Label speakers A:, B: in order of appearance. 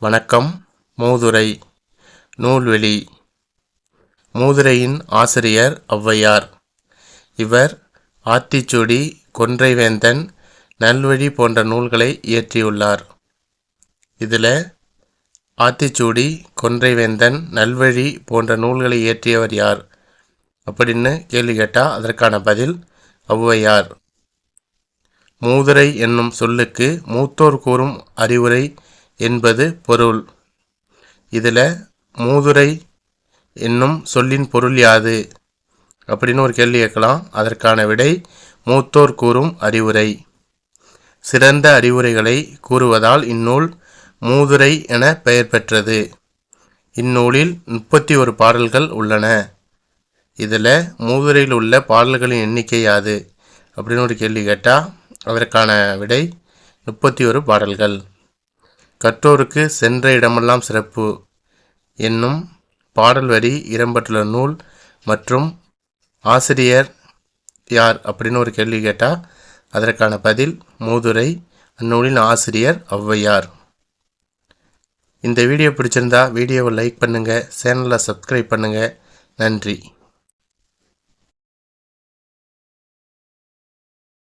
A: வணக்கம். மூதுரை. நூல்வெளி. மூதுரையின் ஆசிரியர் ஔவையார். இவர் ஆத்திச்சூடி கொன்றைவேந்தன் நல்வழி போன்ற நூல்களை இயற்றியுள்ளார். இதில் ஆத்திச்சூடி கொன்றைவேந்தன் நல்வழி போன்ற நூல்களை இயற்றியவர் யார்? அப்படின்னு கேள்வி கேட்டால் அதற்கான பதில் ஔவையார். மூதுரை என்னும் சொல்லுக்கு மூத்தோர் கூறும் அறிவுரை என்பது பொருள். இதில் மூதுரை என்னும் சொல்லின் பொருள் யாது? அப்படின்னு ஒரு கேள்வி கேட்கலாம். அதற்கான விடை மூத்தோர் கூறும் அறிவுரை. சிறந்த அறிவுரைகளை கூறுவதால் இந்நூல் மூதுரை என பெயர் பெற்றது. இந்நூலில் முப்பத்தி ஒரு பாடல்கள் உள்ளன. இதில் மூதுரையில் உள்ள பாடல்களின் எண்ணிக்கை யாது? அப்படின்னு ஒரு கேள்வி கேட்டால் அதற்கான விடை முப்பத்தி ஒரு பாடல்கள். கற்றோருக்கு சென்ற இடமெல்லாம் சிறப்பு என்னும் பாடல் வரி இடம்பெற்றுள்ள நூல் மற்றும் ஆசிரியர் யார் அப்படின்னு ஒரு கேள்வி கேட்டால் அதற்கான பதில் மூதுரை அந்நூலின் ஆசிரியர் ஔவையார். இந்த வீடியோ பிடிச்சிருந்தா வீடியோவை லைக் பண்ணுங்கள் சேனலை சப்ஸ்கிரைப் பண்ணுங்கள் நன்றி.